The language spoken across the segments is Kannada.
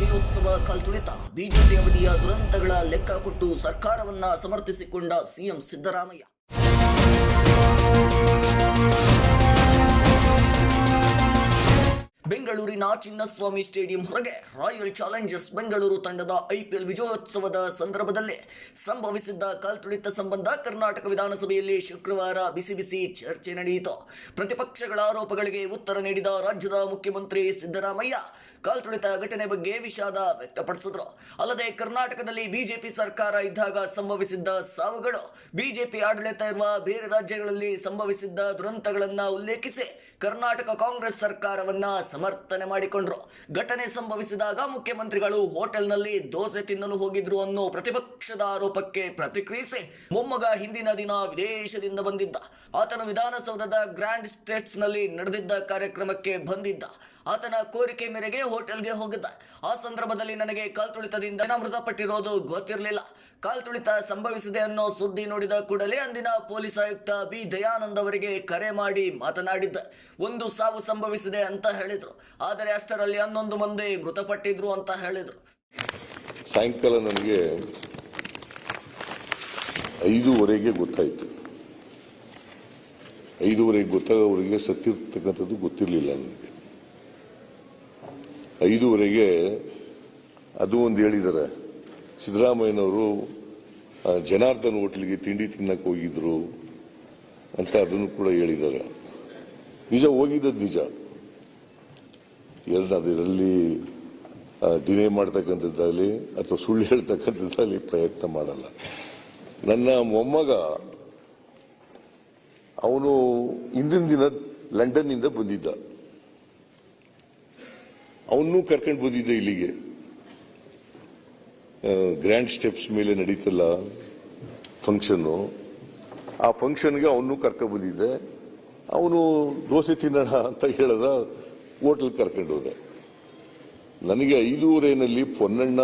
ವಿಜಯೋತ್ಸವ ಕಾಲ್ತುಳಿತ. ಬಿಜೆಪಿ ಅವಧಿಯ ದುರಂತಗಳ ಲೆಕ್ಕ ಕೊಟ್ಟು ಸರ್ಕಾರವನ್ನ ಸಮರ್ಥಿಸಿಕೊಂಡ ಸಿಎಂ ಸಿದ್ದರಾಮಯ್ಯ. ಚಿನ್ನಸ್ವಾಮಿ ಸ್ಟೇಡಿಯಂ ಹೊರಗೆ ರಾಯಲ್ ಚಾಲೆಂಜರ್ಸ್ ಬೆಂಗಳೂರು ತಂಡದ ಐಪಿಎಲ್ ವಿಜಯೋತ್ಸವದ ಸಂದರ್ಭದಲ್ಲಿ ಸಂಭವಿಸಿದ್ದ ಕಾಲ್ತುಳಿತ ಸಂಬಂಧ ಕರ್ನಾಟಕ ವಿಧಾನಸಭೆಯಲ್ಲಿ ಶುಕ್ರವಾರ ಬಿಸಿ ಬಿಸಿ ಚರ್ಚೆ ನಡೆಯಿತು. ಪ್ರತಿಪಕ್ಷಗಳ ಆರೋಪಗಳಿಗೆ ಉತ್ತರ ನೀಡಿದ ರಾಜ್ಯದ ಮುಖ್ಯಮಂತ್ರಿ ಸಿದ್ದರಾಮಯ್ಯ ಕಾಲ್ತುಳಿತ ಘಟನೆ ಬಗ್ಗೆ ವಿಷಾದ ವ್ಯಕ್ತಪಡಿಸಿದ್ರು. ಅಲ್ಲದೆ ಕರ್ನಾಟಕದಲ್ಲಿ ಬಿಜೆಪಿ ಸರ್ಕಾರ ಇದ್ದಾಗ ಸಂಭವಿಸಿದ್ದ ಸಾವುಗಳು, ಬಿಜೆಪಿ ಆಡಳಿತ ಇರುವ ಬೇರೆ ರಾಜ್ಯಗಳಲ್ಲಿ ಸಂಭವಿಸಿದ್ದ ದುರಂತಗಳನ್ನು ಉಲ್ಲೇಖಿಸಿ ಕರ್ನಾಟಕ ಕಾಂಗ್ರೆಸ್ ಸರ್ಕಾರವನ್ನ ಸಮರ್ಥನೆ ಮಾಡಿಕೊಂಡ್ರು. ಘಟನೆ ಸಂಭವಿಸಿದಾಗ ಮುಖ್ಯಮಂತ್ರಿಗಳು ಹೋಟೆಲ್ನಲ್ಲಿ ದೋಸೆ ತಿನ್ನಲು ಹೋಗಿದ್ರು ಅನ್ನೋ ಪ್ರತಿಪಕ್ಷದ ಆರೋಪಕ್ಕೆ ಪ್ರತಿಕ್ರಿಯಿಸಿ ಮೊಮ್ಮಗ ಹಿಂದಿನ ದಿನ ವಿದೇಶದಿಂದ ಬಂದಿದ್ದ. ಆತನು ವಿಧಾನಸೌಧದ ಗ್ರ್ಯಾಂಡ್ ಸ್ಟೇಟ್ಸ್ನಲ್ಲಿ ನಡೆದಿದ್ದ ಕಾರ್ಯಕ್ರಮಕ್ಕೆ ಬಂದಿದ್ದ. ಆತನ ಕೋರಿಕೆ ಮೇರೆಗೆ ಹೋಟೆಲ್ಗೆ ಹೋಗಿದ್ದ. ಆ ಸಂದರ್ಭದಲ್ಲಿ ನನಗೆ ಕಾಲ್ತುಳಿತದಿಂದ ಮೃತಪಟ್ಟಿರೋದು ಗೊತ್ತಿರಲಿಲ್ಲ. ಕಾಲ್ತುಳಿತ ಸಂಭವಿಸಿದೆ ಅನ್ನೋ ಸುದ್ದಿ ನೋಡಿದ ಕೂಡಲೇ ಅಂದಿನ ಪೊಲೀಸ್ ಆಯುಕ್ತ ಬಿ. ದಯಾನಂದ್ ಅವರಿಗೆ ಕರೆ ಮಾಡಿ ಮಾತನಾಡಿದ್ದ. ಒಂದು ಸಾವು ಸಂಭವಿಸಿದೆ ಅಂತ ಹೇಳಿದ್ರು. ಆದರೆ ಅಷ್ಟರಲ್ಲಿ ಹನ್ನೊಂದು ಮಂದಿ ಮೃತಪಟ್ಟಿದ್ರು ಅಂತ ಹೇಳಿದ್ರು. ಸಾಯಂಕಾಲ ನನಗೆ ಐದೂವರೆಗೆ ಗೊತ್ತಾಯಿತು. ಐದೂವರೆಗೆ ಗೊತ್ತಾಗೋವರೆಗೆ ಸತ್ತಿರ್ತಕ್ಕಂಥದ್ದು ಗೊತ್ತಿರಲಿಲ್ಲ ನನಗೆ. ಐದೂವರೆಗೆ ಅದು ಒಂದು ಹೇಳಿದ್ದಾರೆ ಸಿದ್ದರಾಮಯ್ಯನವರು ಜನಾರ್ದನ್ ಹೋಟ್ಲಿಗೆ ತಿಂಡಿ ತಿನ್ನಕ್ಕೆ ಹೋಗಿದ್ರು ಅಂತ ಅದನ್ನು ಕೂಡ ಹೇಳಿದ್ದಾರೆ. ನಿಜ ಹೋಗಿದ್ದದ್ದು ನಿಜ. ಎರಡು ಅದರಲ್ಲಿ ಡಿನೇ ಮಾಡ್ತಕ್ಕಂಥದ್ದಾಗಲಿ ಅಥವಾ ಸುಳ್ಳು ಹೇಳ್ತಕ್ಕಂಥದ್ದಾಗಲಿ ಪ್ರಯತ್ನ ಮಾಡಲ್ಲ. ನನ್ನ ಮೊಮ್ಮಗ, ಅವನು ಹಿಂದಿನ ದಿನ ಲಂಡನ್ನಿಂದ ಬಂದಿದ್ದ. ಅವನು ಕರ್ಕೊಂಡು ಬಂದಿದ್ದೆ ಇಲ್ಲಿಗೆ. ಗ್ರ್ಯಾಂಡ್ ಸ್ಟೆಪ್ಸ್ ಮೇಲೆ ನಡೀತಲ್ಲ ಫಂಕ್ಷನ್ನು ಆ ಫಂಕ್ಷನ್ಗೆ ಅವನು ಕರ್ಕೊಬಂದಿದ್ದೆ. ಅವನು ದೋಸೆ ತಿನ್ನೋಣ ಅಂತ ಹೇಳಿದ ಹೋಟ್ಲ್ ಕರ್ಕೊಂಡು ಹೋದೆ. ನನಗೆ ಐದೂವರೆನಲ್ಲಿ ಪೊನ್ನಣ್ಣ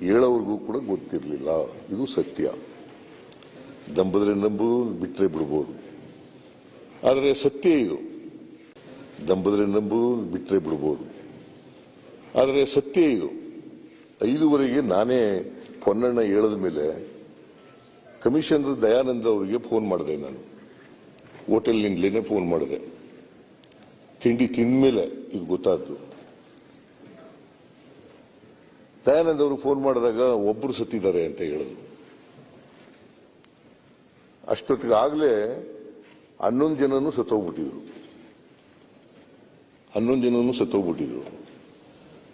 ಹೇಳೋವರೆಗೂ ಕೂಡ ಗೊತ್ತಿರಲಿಲ್ಲ. ಇದು ಸತ್ಯ. ದಂಬದ್ರೆ ನಂಬುದು ಬಿಟ್ಟರೆ ಬಿಡ್ಬೋದು. ಆದರೆ ಸತ್ಯ ಇದು. ದಂಬದ್ರೆ ನಂಬುದು ಬಿಟ್ಟರೆ ಬಿಡ್ಬೋದು. ಆದರೆ ಸತ್ಯ ಇದು. ಐದುವರೆಗೆ ನಾನೇ ಪೊನ್ನಣ್ಣ ಹೇಳದ ಮೇಲೆ ಕಮಿಷನರ್ ದಯಾನಂದ ಅವರಿಗೆ ಫೋನ್ ಮಾಡಿದೆ ನಾನು. ಹೋಟೆಲ್ನಿಂದಲೇ ಫೋನ್ ಮಾಡಿದೆ. ತಿಂಡಿ ತಿಂದ್ಮೇಲೆ ಇದು ಗೊತ್ತಾದ್ದು. ದಯಾನಂದ ಅವರು ಫೋನ್ ಮಾಡಿದಾಗ ಒಬ್ಬರು ಸತ್ತಿದ್ದಾರೆ ಅಂತ ಹೇಳಿದ್ರು. ಅಷ್ಟೊತ್ತಿಗೆ ಆಗಲೇ ಹನ್ನೊಂದು ಜನನು ಸತ್ತೋಗ್ಬಿಟ್ಟಿದ್ರು. ಹನ್ನೊಂದು ಜನನು ಸತ್ತೋಗ್ಬಿಟ್ಟಿದ್ರು.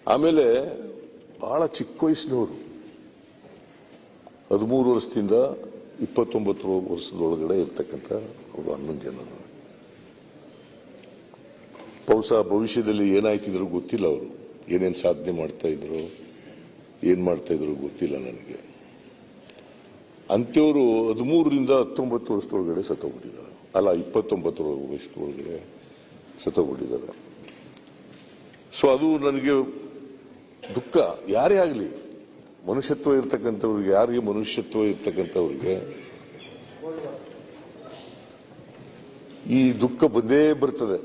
ಆಮೇಲೆ ಬಹಳ ಚಿಕ್ಕ ವಯಸ್ಸಿನವರು. ಹದಿಮೂರು ವರ್ಷದಿಂದ ಇಪ್ಪತ್ತೊಂಬತ್ತು ವರ್ಷದೊಳಗಡೆ ಇರ್ತಕ್ಕಂಥ ಅವರು ಹನ್ನೊಂದು ಜನ ಬಹುಶಃ ಭವಿಷ್ಯದಲ್ಲಿ ಏನಾಯ್ತಿದ್ರು ಗೊತ್ತಿಲ್ಲ ಅವರು. ಏನೇನು ಸಾಧನೆ ಮಾಡ್ತಾ ಇದ್ರು, ಏನು ಮಾಡ್ತಾ ಇದ್ರು ಗೊತ್ತಿಲ್ಲ ನನಗೆ. ಅಂಥವರು ಹದಿಮೂರರಿಂದ ಹತ್ತೊಂಬತ್ತು ವರ್ಷದೊಳಗಡೆ ಸತ್ತೋಗ್ಬಿಟ್ಟಿದ್ದಾರೆ. ಅಲ್ಲ ಇಪ್ಪತ್ತೊಂಬತ್ತು ವರ್ಷದೊಳಗಡೆ ಸತ್ತೋಗ್ಬಿಟ್ಟಿದ್ದಾರೆ. ಸೊ ಅದು ನನಗೆ ದುಃಖ, ಯಾರೇ ಆಗಲಿ, ಮನುಷ್ಯತ್ವ ಇರ್ತಕ್ಕಂಥವ್ರಿಗೆ, ಯಾರಿಗೆ ಮನುಷ್ಯತ್ವ ಇರ್ತಕ್ಕಂಥವ್ರಿಗೆ, ಈ ದುಃಖ ಬಂದೇ ಬರ್ತದೆ.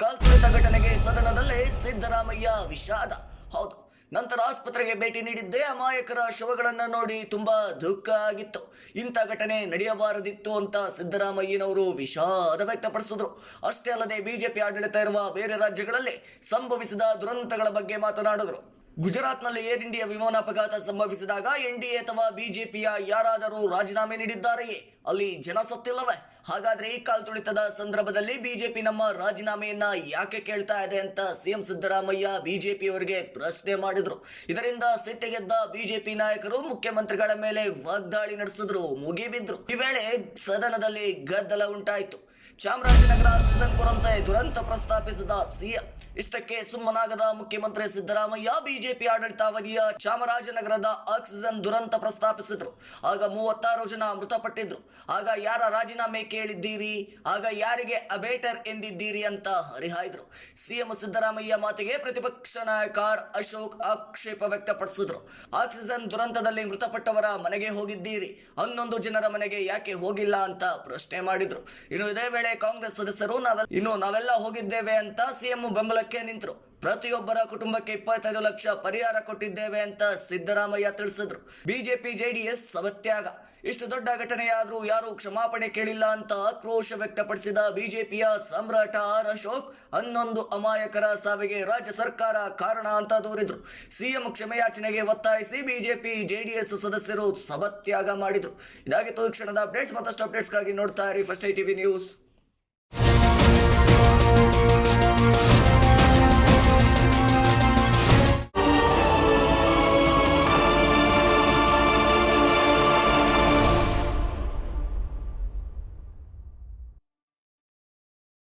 ಕಲ್ಪಿತ ಘಟನೆಗೆ ಸದನದಲ್ಲೇ ಸಿದ್ದರಾಮಯ್ಯ ವಿಷಾದ. ಹೌದು. ನಂತರ ಆಸ್ಪತ್ರೆಗೆ ಭೇಟಿ ನೀಡಿದ್ದೆ ಅಮಾಯಕರ ಶವಗಳನ್ನು ನೋಡಿ ತುಂಬಾ ದುಃಖ ಆಗಿತ್ತು. ಇಂಥ ಘಟನೆ ನಡೆಯಬಾರದಿತ್ತು ಅಂತ ಸಿದ್ದರಾಮಯ್ಯನವರು ವಿಷಾದ ವ್ಯಕ್ತಪಡಿಸಿದ್ರು. ಅಷ್ಟೇ ಅಲ್ಲದೆ ಬಿಜೆಪಿ ಆಡಳಿತ ಇರುವ ಬೇರೆ ರಾಜ್ಯಗಳಲ್ಲಿ ಸಂಭವಿಸಿದ ದುರಂತಗಳ ಬಗ್ಗೆ ಮಾತನಾಡಿದ್ರು. ಗುಜರಾತ್ನಲ್ಲಿ ಏರ್ ಇಂಡಿಯಾ ವಿಮಾನ ಅಪಘಾತ ಸಂಭವಿಸಿದಾಗ ಎನ್ಡಿಎ ಅಥವಾ ಬಿಜೆಪಿಯ ಯಾರಾದರೂ ರಾಜೀನಾಮೆ ನೀಡಿದ್ದಾರೆಯೇ? ಅಲ್ಲಿ ಜನ ಸತ್ತಿಲ್ಲವೇ? ಹಾಗಾದ್ರೆ ಈ ಕಾಲ್ತುಳಿತದ ಸಂದರ್ಭದಲ್ಲಿ ಬಿಜೆಪಿ ನಮ್ಮ ರಾಜೀನಾಮೆಯನ್ನ ಯಾಕೆ ಕೇಳ್ತಾ ಇದೆ ಅಂತ ಸಿಎಂ ಸಿದ್ದರಾಮಯ್ಯ ಬಿಜೆಪಿಯವರಿಗೆ ಪ್ರಶ್ನೆ ಮಾಡಿದ್ರು. ಇದರಿಂದ ಸಿಟ್ಟಿಗೆದ್ದ ಬಿಜೆಪಿ ನಾಯಕರು ಮುಖ್ಯಮಂತ್ರಿಗಳ ಮೇಲೆ ವಾಗ್ದಾಳಿ ನಡೆಸಿದ್ರು, ಮುಗಿಬಿದ್ರು. ಈ ವೇಳೆ ಸದನದಲ್ಲಿ ಗದ್ದಲ ಉಂಟಾಯಿತು. ಚಾಮರಾಜನಗರ ಸೀಸನ್ ಕುರಂತೆ ದುರಂತ ಪ್ರಸ್ತಾಪಿಸಿದ ಸಿಎಂ. ಇಷ್ಟಕ್ಕೆ ಸುಮ್ಮನಾಗದ ಮುಖ್ಯಮಂತ್ರಿ ಸಿದ್ದರಾಮಯ್ಯ, ಬಿಜೆಪಿ ಆಡಳಿತಾವಧಿಯ ಚಾಮರಾಜನಗರದ ಆಕ್ಸಿಜನ್ ದುರಂತ ಪ್ರಸ್ತಾಪಿಸಿದ್ರು. ಆಗ ಮೂವತ್ತಾರು ಜನ ಮೃತಪಟ್ಟಿದ್ರು. ಆಗ ಯಾರ ರಾಜೀನಾಮೆ ಕೇಳಿದ್ದೀರಿ? ಆಗ ಯಾರಿಗೆ ಅಬೇಟರ್ ಎಂದಿದ್ದೀರಿ ಅಂತ ಹರಿಹಾಯ್ದ್ರು. ಸಿಎಂ ಸಿದ್ದರಾಮಯ್ಯ ಮಾತಿಗೆ ಪ್ರತಿಪಕ್ಷ ನಾಯಕ ಅಶೋಕ್ ಆಕ್ಷೇಪ ವ್ಯಕ್ತಪಡಿಸಿದ್ರು. ಆಕ್ಸಿಜನ್ ದುರಂತದಲ್ಲಿ ಮೃತಪಟ್ಟವರ ಮನೆಗೆ ಹೋಗಿದ್ದೀರಿ. ಹನ್ನೊಂದು ಜನರ ಮನೆಗೆ ಯಾಕೆ ಹೋಗಿಲ್ಲ ಅಂತ ಪ್ರಶ್ನೆ ಮಾಡಿದ್ರು. ಇನ್ನು ಇದೇ ವೇಳೆ ಕಾಂಗ್ರೆಸ್ ಸದಸ್ಯರು ನಾವೆಲ್ಲ ಇನ್ನು ನಾವೆಲ್ಲ ಹೋಗಿದ್ದೇವೆ ಅಂತ ಸಿಎಂ ಬೆಂಬಲ ಬೆಂಬಲಕ್ಕೆ ನಿಂತರು. ಪ್ರತಿಯೊಬ್ಬರ ಕುಟುಂಬಕ್ಕೆ ಇಪ್ಪತ್ತೈದು ಲಕ್ಷ ಪರಿಹಾರ ಕೊಟ್ಟಿದ್ದೇವೆ ಅಂತ ಸಿದ್ದರಾಮಯ್ಯ ತಿಳಿಸಿದ್ರು. ಬಿಜೆಪಿ, ಜೆಡಿಎಸ್ ಸವತ್ಯಾಗ. ಇಷ್ಟು ದೊಡ್ಡ ಘಟನೆಯಾದರೂ ಯಾರು ಕ್ಷಮಾಪಣೆ ಕೇಳಿಲ್ಲ ಅಂತ ಆಕ್ರೋಶ ವ್ಯಕ್ತಪಡಿಸಿದ ಬಿಜೆಪಿಯ ಸಮ್ರಾಟ ಆರ್ ಅಶೋಕ್ ಹನ್ನೊಂದು ಅಮಾಯಕರ ಸಾವಿಗೆ ರಾಜ್ಯ ಸರ್ಕಾರ ಕಾರಣ ಅಂತ ದೂರಿದ್ರು. ಸಿಎಂ ಕ್ಷಮೆಯಾಚನೆಗೆ ಒತ್ತಾಯಿಸಿ ಬಿಜೆಪಿ, ಜೆಡಿಎಸ್ ಸದಸ್ಯರು ಸಭತ್ಯಾಗ ಮಾಡಿದ್ರು. ಇದಾಗಿತ್ತು ಕ್ಷಣದ ಅಪ್ಡೇಟ್ಸ್. ಮತ್ತಷ್ಟು ಅಪ್ಡೇಟ್ಸ್ಗಾಗಿ ನೋಡ್ತಾ ಇರಿ ಫಸ್ಟ್ ಐ ಟಿವಿ ನ್ಯೂಸ್.